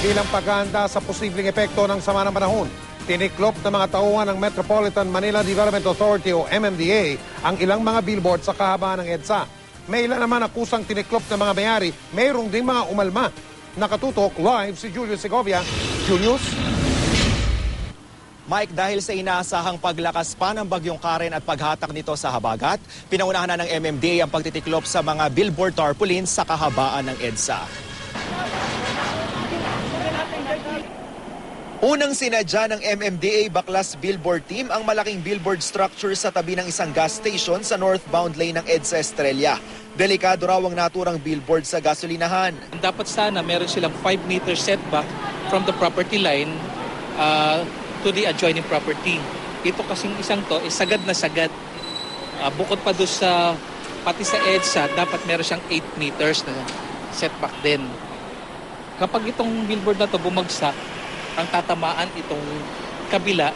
Bilang paghahanda sa posibleng epekto ng sama ng panahon, tiniklop ng mga tauhan ng Metropolitan Manila Development Authority o MMDA ang ilang mga billboard sa kahabaan ng EDSA. May ilan naman akusang tiniklop ng mga mayari, mayroong ding mga umalma. Nakatutok live si Julius Segovia. Julius? Mike, dahil sa inaasahang paglakas pa ng bagyong Karen at paghatak nito sa habagat, pinaunahan na ng MMDA ang pagtitiklop sa mga billboard tarpaulins sa kahabaan ng EDSA. Unang sinadya ng MMDA Baklas Billboard Team ang malaking billboard structure sa tabi ng isang gas station sa northbound lane ng EDSA Estrella. Delikado raw ang naturang billboard sa gasolinahan. Dapat sana meron silang 5 meter setback from the property line uh, to the adjoining property. Ito kasing isang to is sagad na sagad. Uh, bukod pa doon sa pati sa EDSA, dapat meron siyang 8 meters na setback din. Kapag itong billboard na to bumagsak, ang tatamaan itong kabila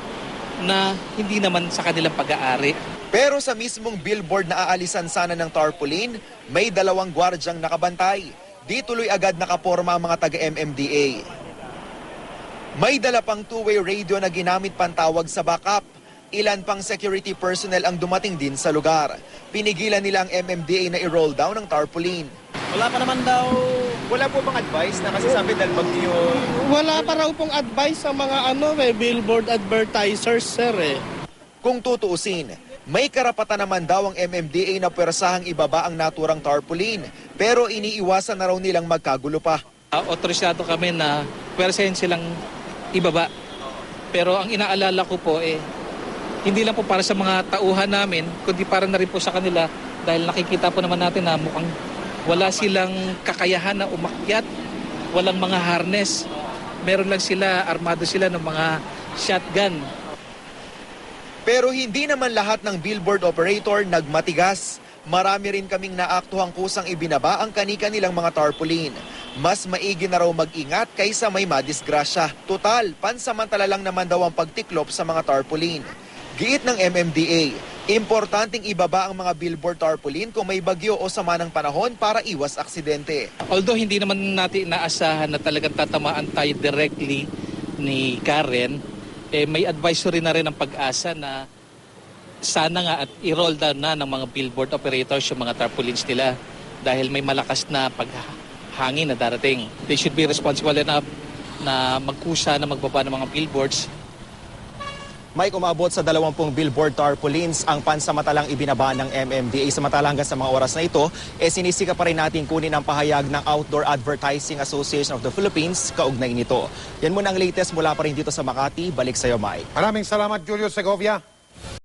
na hindi naman sa kanilang pag-aari. Pero sa mismong billboard na aalisan sana ng tarpaulin, may dalawang gwardyang nakabantay. Di tuloy agad nakaporma ang mga taga-MMDA. May dala pang two-way radio na ginamit pantawag sa backup. Ilan pang security personnel ang dumating din sa lugar. Pinigilan nila ang MMDA na i-roll down ang tarpaulin. Wala pa naman daw, Wala po bang advice na kasi sabi dahil bagyo wala pa raw pong advice sa mga ano eh, billboard advertisers sir eh. Kung tutuusin, may karapatan naman daw ang MMDA na pwersahang ibaba ang naturang tarpaulin. Pero iniiwasan na raw nilang magkagulo pa. uh, otorisado kami na pwersahin silang ibaba. Pero ang inaalala ko po eh, hindi lang po para sa mga tauhan namin, kundi para na rin po sa kanila dahil nakikita po naman natin na mukhang wala silang kakayahan na umakyat, walang mga harness. Meron lang sila, armado sila ng mga shotgun. Pero hindi naman lahat ng billboard operator nagmatigas. Marami rin kaming naaktuhang kusang ibinaba ang kanika nilang mga tarpaulin. Mas maigi na raw mag-ingat kaysa may madisgrasya. Total, pansamantala lang naman daw ang pagtiklop sa mga tarpaulin. Giit ng MMDA, importanteng ibaba ang mga billboard tarpaulin kung may bagyo o sama ng panahon para iwas aksidente. Although hindi naman natin inaasahan na talagang tatamaan tayo directly ni Karen, eh, may advisory na rin ang pag-asa na sana nga at i-roll down na ng mga billboard operators yung mga tarpaulins nila dahil may malakas na paghangin na darating. They should be responsible enough na magkusa na magbaba ng mga billboards May umabot sa 20 billboard tarpaulins ang pansamantalang ibinaba ng MMDA. Samantala hanggang sa mga oras na ito, eh sinisika pa rin natin kunin ang pahayag ng Outdoor Advertising Association of the Philippines kaugnay nito. Yan muna ang latest mula pa rin dito sa Makati. Balik sa iyo, Mike. Maraming salamat, Julius Segovia.